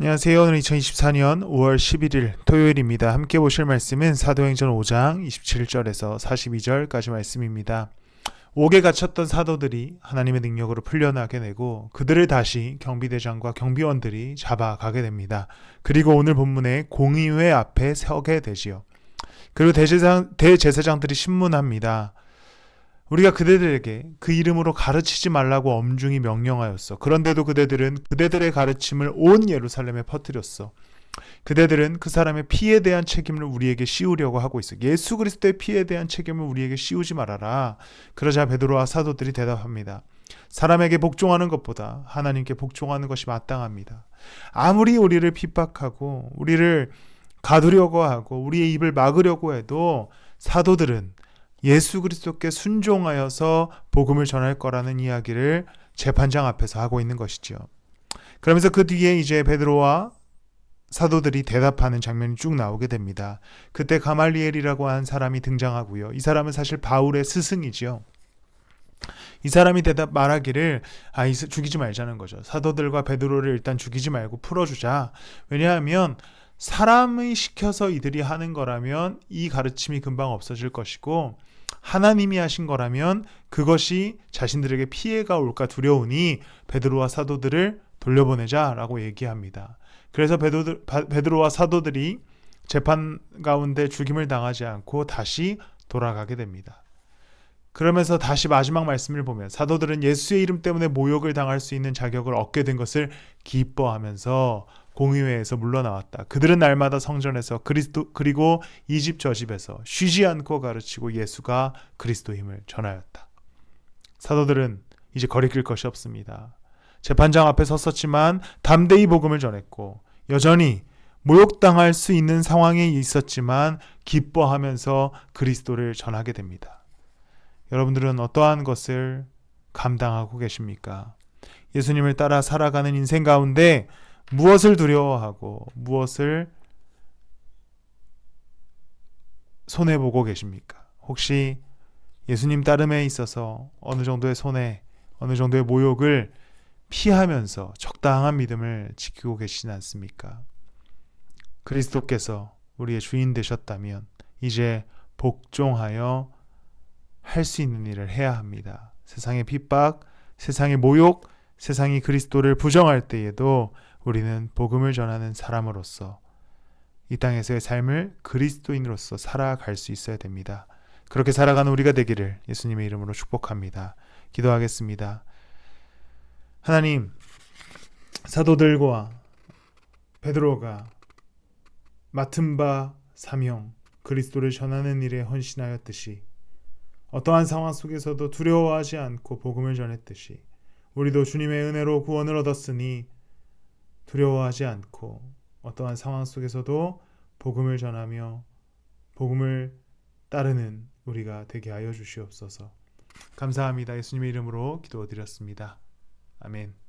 안녕하세요. 오늘 2024년 5월 11일 토요일입니다. 함께 보실 말씀은 사도행전 5장 27절에서 42절까지 말씀입니다. 옥에 갇혔던 사도들이 하나님의 능력으로 풀려나게 되고 그들을 다시 경비대장과 경비원들이 잡아가게 됩니다. 그리고 오늘 본문에 공의회 앞에 서게 되지요. 그리고 대제사장, 대제사장들이 신문합니다. 우리가 그대들에게 그 이름으로 가르치지 말라고 엄중히 명령하였어. 그런데도 그대들은 그대들의 가르침을 온 예루살렘에 퍼뜨렸어. 그대들은 그 사람의 피에 대한 책임을 우리에게 씌우려고 하고 있어. 예수 그리스도의 피에 대한 책임을 우리에게 씌우지 말아라. 그러자 베드로와 사도들이 대답합니다. 사람에게 복종하는 것보다 하나님께 복종하는 것이 마땅합니다. 아무리 우리를 핍박하고 우리를 가두려고 하고 우리의 입을 막으려고 해도 사도들은 예수 그리스도께 순종하여서 복음을 전할 거라는 이야기를 재판장 앞에서 하고 있는 것이지요. 그러면서 그 뒤에 이제 베드로와 사도들이 대답하는 장면이 쭉 나오게 됩니다. 그때 가말리엘이라고 한 사람이 등장하고요. 이 사람은 사실 바울의 스승이지요. 이 사람이 대답 말하기를 아이 죽이지 말자는 거죠. 사도들과 베드로를 일단 죽이지 말고 풀어주자. 왜냐하면 사람의 시켜서 이들이 하는 거라면 이 가르침이 금방 없어질 것이고 하나님이 하신 거라면 그것이 자신들에게 피해가 올까 두려우니 베드로와 사도들을 돌려보내자라고 얘기합니다. 그래서 베드로, 베드로와 사도들이 재판 가운데 죽임을 당하지 않고 다시 돌아가게 됩니다. 그러면서 다시 마지막 말씀을 보면 사도들은 예수의 이름 때문에 모욕을 당할 수 있는 자격을 얻게 된 것을 기뻐하면서 공의회에서 물러나왔다. 그들은 날마다 성전에서 그리스도 그리고 이 집 저 집에서 쉬지 않고 가르치고 예수가 그리스도 힘을 전하였다. 사도들은 이제 거리낄 것이 없습니다. 재판장 앞에 섰었지만 담대히 복음을 전했고 여전히 모욕당할 수 있는 상황에 있었지만 기뻐하면서 그리스도를 전하게 됩니다. 여러분들은 어떠한 것을 감당하고 계십니까? 예수님을 따라 살아가는 인생 가운데 무엇을 두려워하고 무엇을 손해보고 계십니까? 혹시 예수님 따름에 있어서 어느 정도의 손해, 어느 정도의 모욕을 피하면서 적당한 믿음을 지키고 계시지 않습니까? 그리스도께서 우리의 주인 되셨다면 이제 복종하여 할 수 있는 일을 해야 합니다. 세상의 핍박, 세상의 모욕, 세상이 그리스도를 부정할 때에도 우리는 복음을 전하는 사람으로서 이 땅에서의 삶을 그리스도인으로서 살아갈 수 있어야 됩니다. 그렇게 살아가는 우리가 되기를 예수님의 이름으로 축복합니다. 기도하겠습니다. 하나님, 사도들과 베드로가 맡은 바 사명, 그리스도를 전하는 일에 헌신하였듯이 어떠한 상황 속에서도 두려워하지 않고 복음을 전했듯이 우리도 주님의 은혜로 구원을 얻었으니 두려워하지 않고 어떠한 상황 속에서도 복음을 전하며 복음을 따르는 우리가 되게 하여 주시옵소서. 감사합니다. 예수님의 이름으로 기도드렸습니다. 아멘.